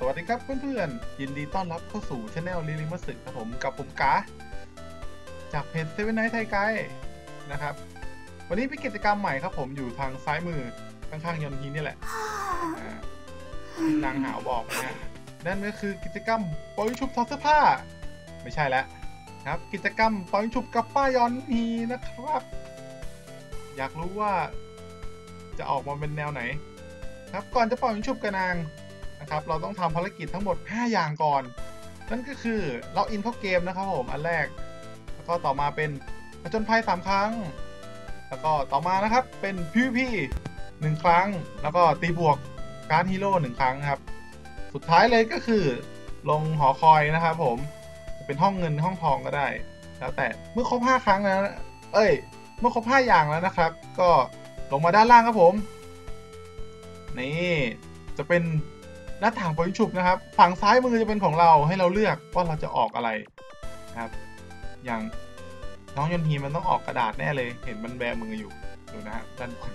สวัสดีครับเพื่อนๆ ยินดีต้อนรับเข้าสู่ช anel ลิลิมัสึครับผมกับผมกาจากเพจเซเว่นไนท์ไทยไกนะครับ วันนี้เป็นกิจกรรมใหม่ครับผมอยู่ทางซ้ายมือข้างๆยอนฮีนี่แหละอ่านางหาวบอกนะฮะนั่นก็คือกิจกรรมปล่อยชุบทอดเสื้อผ้า ไม่ใช่แล้วครับกิจกรรมปล่อยชุบกับป้ายอนฮีนะครับ อยากรู้ว่าจะออกมาเป็นแนวไหน ครับก่อนจะปล่อยชุบกระนาง นะครับ เราต้องทำภารกิจทั้งหมด 5 อย่างก่อน นั่นก็คือเราอินเข้าเกมนะครับผม อันแรก แล้วก็ต่อมาเป็นผจญภัย 3 ครั้ง แล้วก็ต่อมานะครับเป็น PVP หนึ่งครั้ง แล้วก็ตีบวกการฮีโร่หนึ่งครั้งครับ สุดท้ายเลยก็คือลงหอคอยนะครับผม จะเป็นห้องเงินห้องทองก็ได้ แล้วแต่เมื่อครบ 5 ครั้งแล้วเอ้ย เมื่อครบ 5 อย่างแล้วนะครับ ก็ลงมาด้านล่างครับผม นี่ จะเป็น หน้าต่างปอยชุบนะครับ ฝั่งซ้ายมือจะเป็นของเราให้เราเลือกว่าเราจะออกอะไรนะครับ อย่างน้องยนทีมันต้องออกกระดาษแน่เลย เห็นมันแบมืออยู่ดูนะฮะด้านบน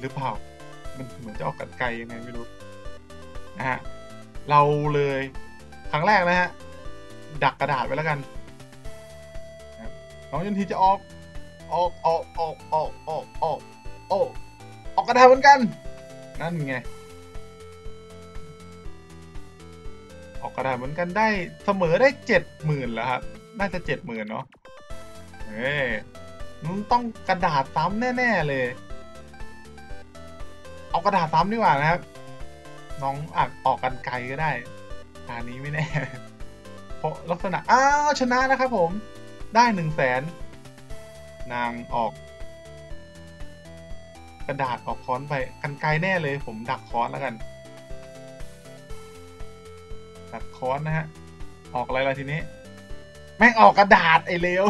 หรือเปล่า มันเหมือนจะออกกันไกลยังไงไม่รู้นะฮะเราเลยครั้งแรกนะฮะดักกระดาษไว้แล้วกันน้องยนทีจะออกออกออกออกออกออกออกออกออกกระดาษเหมือนกัน นั่นไง ออกกระดาษเหมือนกันได้เสมอได้เจ็ดหมื่นแล้วครับน่าจะเจ็ดหมื่นเนาะเฮ้ยมึงต้องกระดาษซ้ำแน่ ๆ เลย เอากระดาษซ้ำดีกว่านะครับ น้องอักออกกันไกลก็ได้ตานี้ไม่แน่ เพราะลักษณะ อ้าว ชนะนะครับผม ได้หนึ่งแสน นางออก กระดาษออกค้อนไป กันไกลแน่เลย ผมดักค้อนแล้วกัน ดักค้อนนะฮะ ออกอะไรล่ะทีนี้ แม่งออกกระดาษไอ้เลว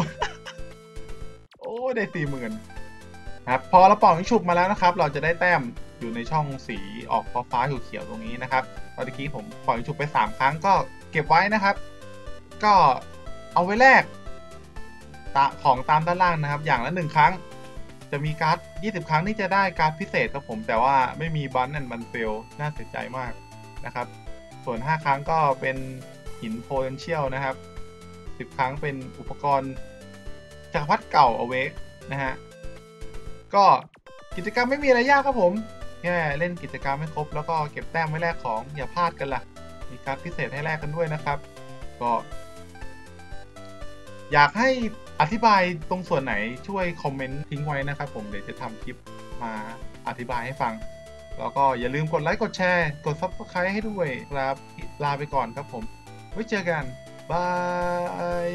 โอ้ได้สี่หมื่นครับพอเราปล่อยฉุบมาแล้วนะครับ เราจะได้แต้มอยู่ในช่องสีออกฟ้าๆเขียวๆตรงนี้นะครับตอนนี้ผมปล่อยฉุบไป 3 ครั้งก็เก็บไว้นะครับ ก็เอาไว้แลกตาของตามด้านล่างนะครับ อย่างละหนึ่งครั้ง จะมีการ์ด 20 ครั้งที่จะได้การ์ดพิเศษครับผม แต่ว่าไม่มีบันแอนบันเฟลน่าเสียใจมากนะครับ ส่วน 5 ครั้งก็เป็นหิน potential นะครับ 10 ครั้งเป็นอุปกรณ์จากวัดเก่าเอาเวกนะฮะ ก็กิจกรรมไม่มีอะไรยากครับผมแค่เล่นกิจกรรมให้ครบ แล้วก็เก็บแต้มไว้แลกของอย่าพลาดกันละ่ะ มีการพิเศษให้แลกกันด้วยนะครับ ก็ อยากให้อธิบายตรงส่วนไหนช่วยคอมเมนต์ทิ้งไว้นะครับผมเดี๋ยวจะทำคลิปมาอธิบายให้ฟัง แล้วก็อย่าลืมกดไลค์กดแชร์กด Subscribe ให้ด้วยครับ ลาไปก่อนครับผม ไว้เจอกัน บาย